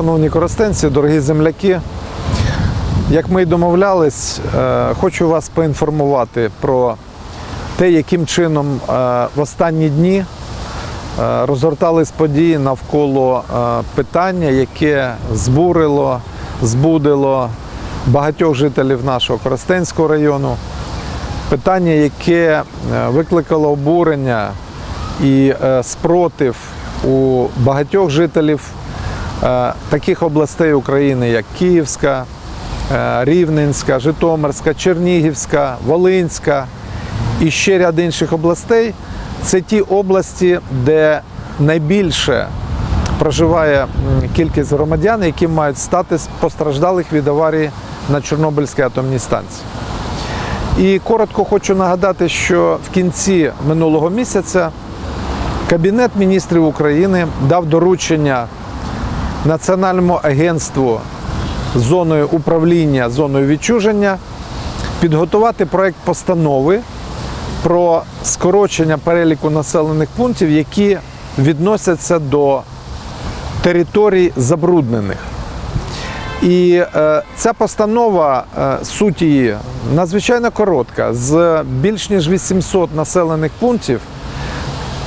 Шановні користенці, дорогі земляки, як ми й домовлялись, е, хочу вас поінформувати про те, яким чином е, в останні дні е, розгортались події навколо питання, яке збурило, збудило багатьох жителів нашого Коростенського району. Питання, яке викликало обурення і спротив у багатьох жителів таких областей України, як Київська, е, Рівненська, Житомирська, Чернігівська, Волинська і ще ряд інших областей. Це ті області, де найбільше проживає кількість громадян, які мають статус постраждалих від аварії на Чорнобильській атомній станції. І коротко хочу нагадати, що в кінці минулого місяця Кабінет міністрів України дав доручення Національному агентству зоною управління зоною відчуження підготувати проект постанови про скорочення переліку населених пунктів, які відносяться до територій забруднених. І е, ця постанова, е, суть її надзвичайно коротка. З більш ніж 800 населених пунктів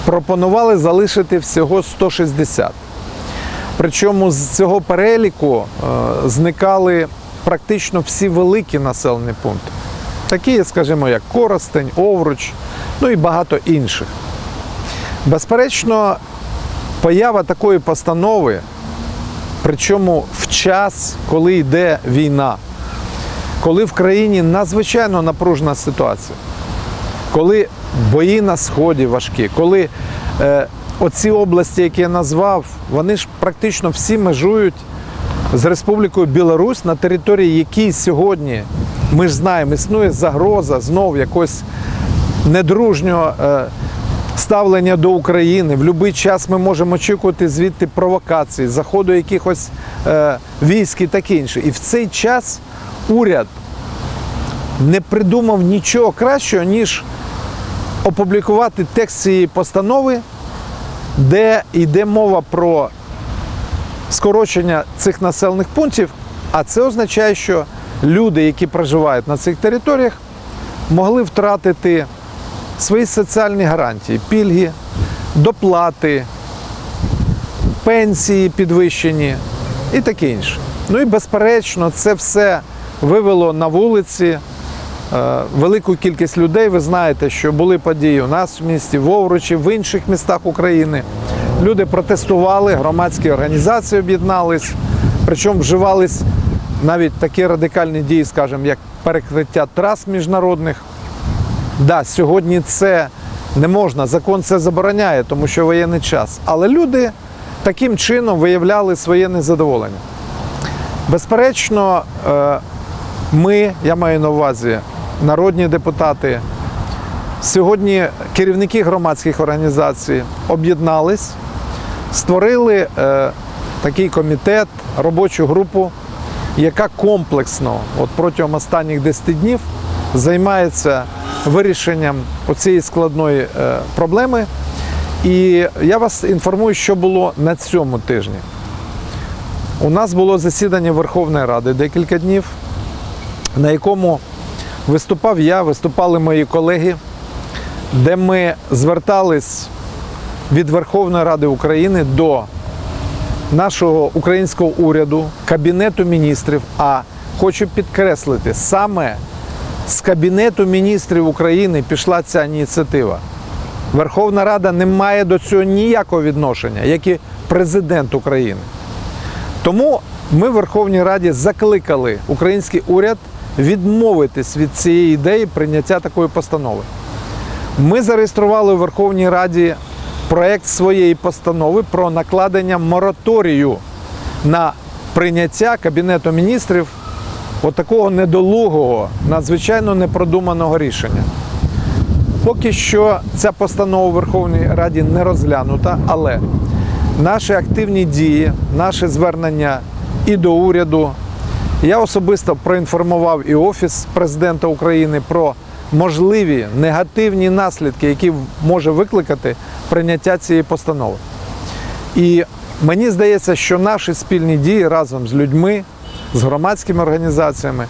пропонували залишити всього 160. Причому з цього переліку е, зникали практично всі великі населені пункти. Такі, скажімо, як Коростень, Овруч, ну і багато інших. Безперечно, поява такої постанови, причому в час, коли йде війна, коли в країні надзвичайно напружена ситуація, коли бої на сході важкі, коли е, оці області, які я назвав, вони ж практично всі межують з Республікою Білорусь, на території якій сьогодні ми ж знаємо, існує загроза знов якось недружнього е, ставлення до України. В будь-який час ми можемо очікувати звідти провокації, заходу якихось е, військ і таке інше. І в цей час уряд не придумав нічого кращого, ніж опублікувати текст цієї постанови, де йде мова про скорочення цих населених пунктів, а це означає, що люди, які проживають на цих територіях, могли втратити свої соціальні гарантії, пільги, доплати, пенсії підвищені і таке інше. Ну і безперечно, це все вивело на вулиці велику кількість людей. Ви знаєте, що були події у нас в місті, в Овручі, в інших містах України. Люди протестували, громадські організації об'єднались, причому вживались навіть такі радикальні дії, скажімо, як перекриття трас міжнародних. Да, сьогодні це не можна, закон це забороняє, тому що воєнний час. Але люди таким чином виявляли своє незадоволення. Безперечно, е, ми, я маю на увазі, народні депутати, сьогодні керівники громадських організацій об'єднались, створили е, такий комітет, робочу групу, яка комплексно, от протягом останніх 10 днів, займається вирішенням цієї складної е, проблеми. І я вас інформую, що було на цьому тижні. У нас було засідання Верховної Ради декілька днів, на якому виступав я, виступали мої колеги, де ми звертались від Верховної Ради України до нашого українського уряду, Кабінету міністрів. А хочу підкреслити, саме з Кабінету міністрів України пішла ця ініціатива. Верховна Рада не має до цього ніякого відношення, як і президент України. Тому ми в Верховній Раді закликали український уряд відмовитись від цієї ідеї прийняття такої постанови. Ми зареєстрували у Верховній Раді проект своєї постанови про накладення мораторію на прийняття Кабінету міністрів отакого недолугого, надзвичайно непродуманого рішення. Поки що ця постанова у Верховній Раді не розглянута, але наші активні дії, наше звернення і до уряду. Я особисто проінформував і Офіс президента України про можливі негативні наслідки, які може викликати прийняття цієї постанови. І мені здається, що наші спільні дії разом з людьми, з громадськими організаціями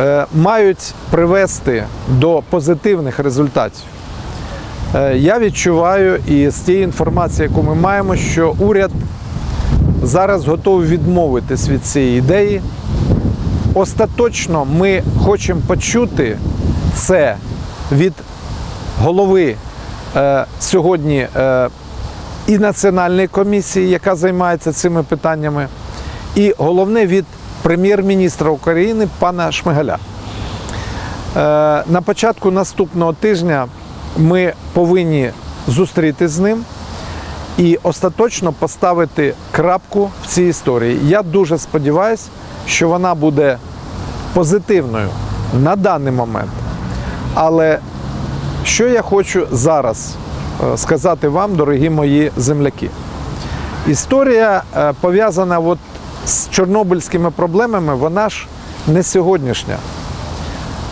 е, мають привести до позитивних результатів. Е, Я відчуваю і з тієї інформації, яку ми маємо, що уряд зараз готовий відмовитись від цієї ідеї. Остаточно ми хочемо почути це від голови е, сьогодні е, і Національної комісії, яка займається цими питаннями, і головне від прем'єр-міністра України пана Шмигаля. Е, на початку наступного тижня ми повинні зустрітися з ним і остаточно поставити крапку в цій історії. Я дуже сподіваюся, що вона буде позитивною на даний момент. Але що я хочу зараз е, сказати вам, дорогі мої земляки? Історія е, пов'язана от з чорнобильськими проблемами, вона ж не сьогоднішня.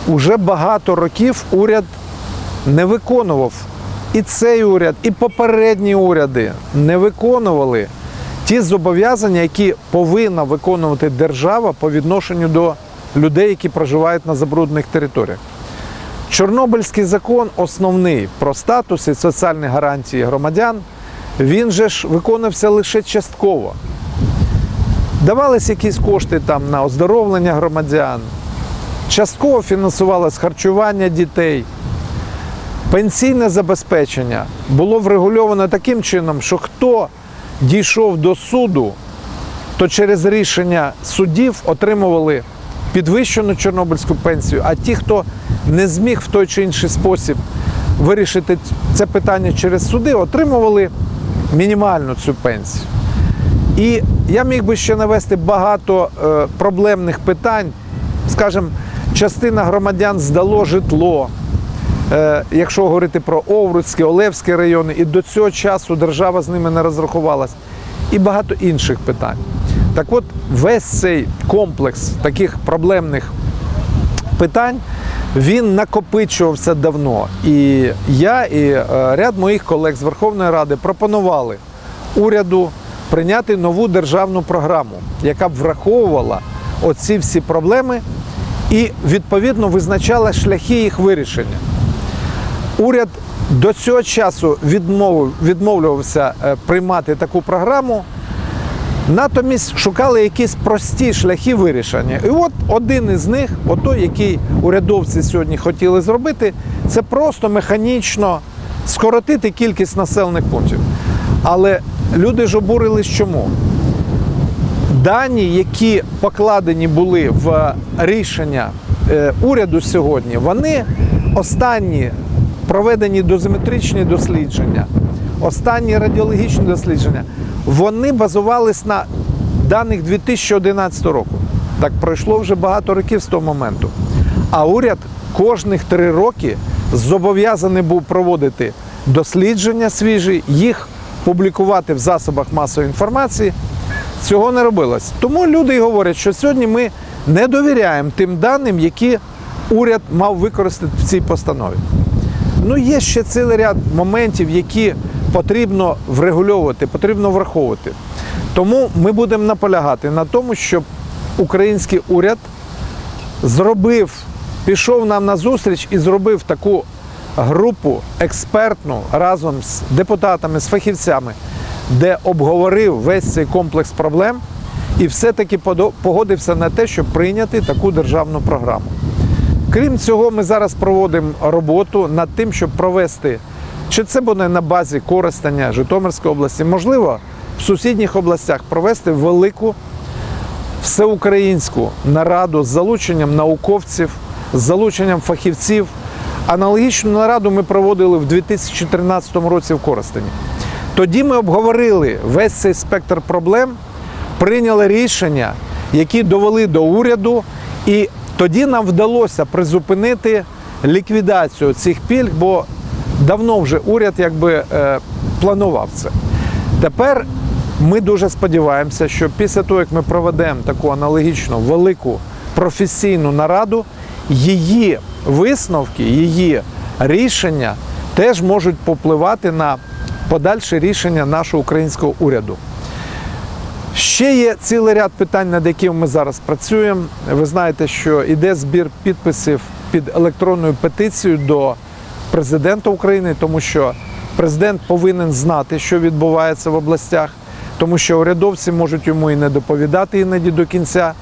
Уже багато років уряд не виконував і цей уряд, і попередні уряди не виконували ті зобов'язання, які повинна виконувати держава по відношенню до людей, які проживають на забруднених територіях. Чорнобильський закон основний про статус і соціальні гарантії громадян, він же ж виконався лише частково. Давались якісь кошти там на оздоровлення громадян, частково фінансувалось харчування дітей. Пенсійне забезпечення було врегульовано таким чином, що хто дійшов до суду, то через рішення судів отримували підвищену чорнобильську пенсію, а ті, хто не зміг в той чи інший спосіб вирішити це питання через суди, отримували мінімальну цю пенсію. І я міг би ще навести багато е, проблемних питань. Скажімо, частина громадян здало житло. Е, якщо говорити про Овруцький, Олевський райони, і до цього часу держава з ними не розрахувалась, і багато інших питань. Так от, весь цей комплекс таких проблемних питань він накопичувався давно. І я і е, ряд моїх колег з Верховної Ради пропонували уряду прийняти нову державну програму, яка б враховувала оці всі проблеми і відповідно визначала шляхи їх вирішення. Уряд до цього часу відмовив, відмовлювався е, приймати таку програму. Натомість шукали якісь прості шляхи вирішення. І от один із них, отой, який урядовці сьогодні хотіли зробити, це просто механічно скоротити кількість населених пунктів. Але люди ж обурились чому? Дані, які покладені були в рішення е, уряду сьогодні, вони останні проведені дозиметричні дослідження, останні радіологічні дослідження, вони базувались на даних 2011 року. Так пройшло вже багато років з того моменту. А уряд кожних три роки зобов'язаний був проводити дослідження свіжі, їх публікувати в засобах масової інформації. Цього не робилось. Тому люди й говорять, що сьогодні ми не довіряємо тим даним, які уряд мав використати в цій постанові. Ну, є ще цілий ряд моментів, які потрібно врегульовувати, потрібно враховувати. Тому ми будемо наполягати на тому, щоб український уряд зробив, пішов нам на зустріч і зробив таку групу експертну разом з депутатами, з фахівцями, де обговорив весь цей комплекс проблем і все-таки погодився на те, щоб прийняти таку державну програму. Крім цього, ми зараз проводимо роботу над тим, щоб провести, чи це буде на базі користання Житомирської області, можливо, в сусідніх областях провести велику всеукраїнську нараду з залученням науковців, з залученням фахівців. Аналогічну нараду ми проводили в 2013 році в Коростені. Тоді ми обговорили весь цей спектр проблем, прийняли рішення, які довели до уряду, і тоді нам вдалося призупинити ліквідацію цих пільг, бо давно вже уряд якби е, планував це. Тепер ми дуже сподіваємося, що після того, як ми проведемо таку аналогічну велику професійну нараду, її висновки, її рішення теж можуть попливати на подальше рішення нашого українського уряду. Ще є цілий ряд питань, над якими ми зараз працюємо. Ви знаєте, що йде збір підписів під електронною петицією до президента України, тому що президент повинен знати, що відбувається в областях, тому що урядовці можуть йому і не доповідати іноді до кінця.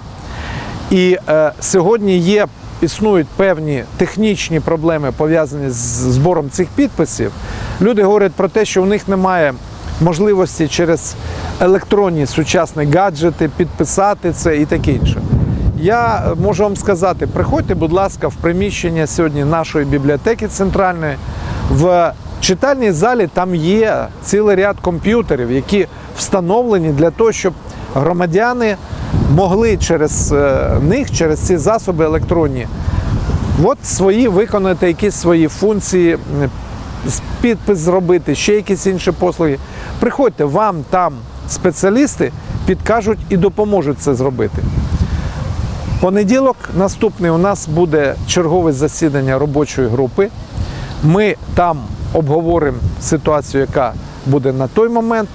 І е, сьогодні є, існують певні технічні проблеми пов'язані з збором цих підписів. Люди говорять про те, що у них немає можливості через електронні сучасні гаджети підписати це і таке інше. Я можу вам сказати, приходьте, будь ласка, в приміщення сьогодні нашої бібліотеки центральної. В читальній залі там є цілий ряд комп'ютерів, які встановлені для того, щоб громадяни могли через е, них, через ці засоби електронні, от свої виконати якісь свої функції, підпис зробити, ще якісь інші послуги. Приходьте, вам там спеціалісти підкажуть і допоможуть це зробити. Понеділок наступний у нас буде чергове засідання робочої групи. Ми там обговоримо ситуацію, яка буде на той момент,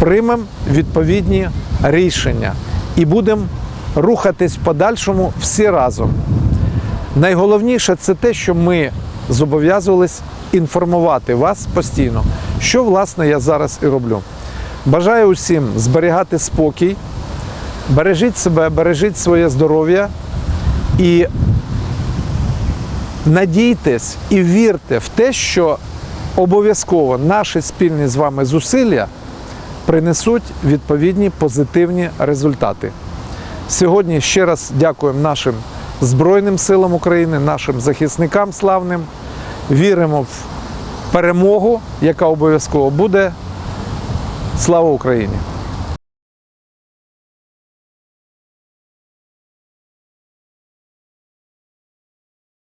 приймемо відповідні рішення і будемо рухатись в подальшому всі разом. Найголовніше це те, що ми зобов'язувались інформувати вас постійно, що власне я зараз і роблю. Бажаю усім зберігати спокій, бережіть себе, бережіть своє здоров'я і надійтесь і вірте в те, що обов'язково наші спільні з вами зусилля принесуть відповідні позитивні результати. Сьогодні ще раз дякуємо нашим Збройним силам України, нашим захисникам славним. Віримо в перемогу, яка обов'язково буде. Слава Україні!